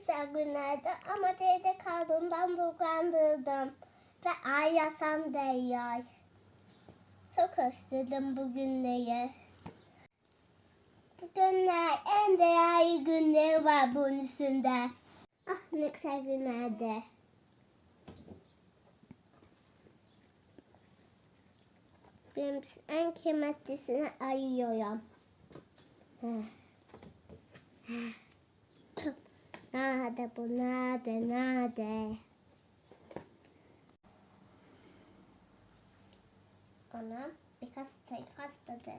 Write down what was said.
güzel günlerdi ama evde kaldığımdan uyandırdım. Ve ay yasam değiyor. Çok özledim bu günleri. Bu günler en değerli günleri var bunun üstünde. Ah ne güzel günlerdi. Benim en kıymetlisini ayıyorum. Heh. Heh. Nerede bu? Nerede? Nerede? Anam birkaç çay patladı.